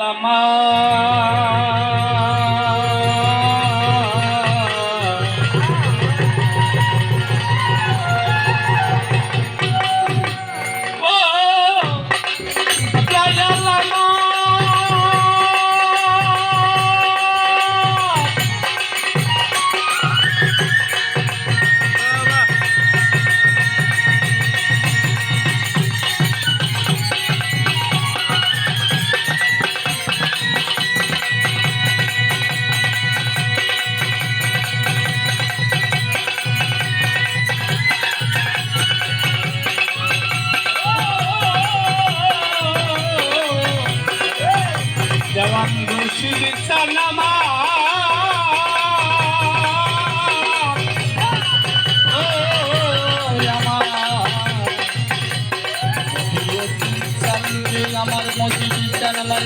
સલમા জবান মুর্শিদ সালামা আমার মসজিদ জানালার